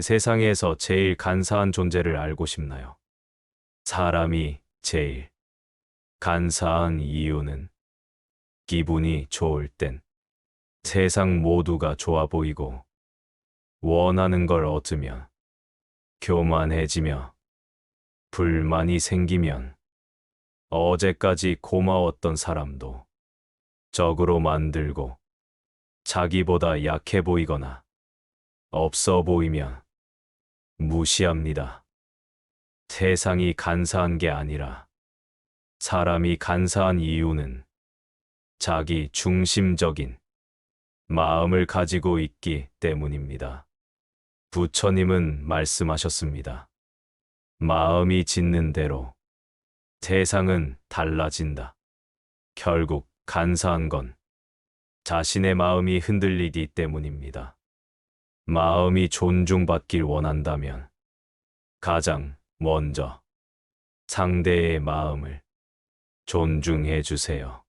세상에서 제일 간사한 존재를 알고 싶나요? 사람이 제일 간사한 이유는 기분이 좋을 땐 세상 모두가 좋아 보이고 원하는 걸 얻으면 교만해지며 불만이 생기면 어제까지 고마웠던 사람도 적으로 만들고 자기보다 약해 보이거나 없어 보이면 무시합니다. 세상이 간사한 게 아니라 사람이 간사한 이유는 자기 중심적인 마음을 가지고 있기 때문입니다. 부처님은 말씀하셨습니다. 마음이 짓는 대로 세상은 달라진다. 결국 간사한 건 자신의 마음이 흔들리기 때문입니다. 마음이 존중받길 원한다면 가장 먼저 상대의 마음을 존중해 주세요.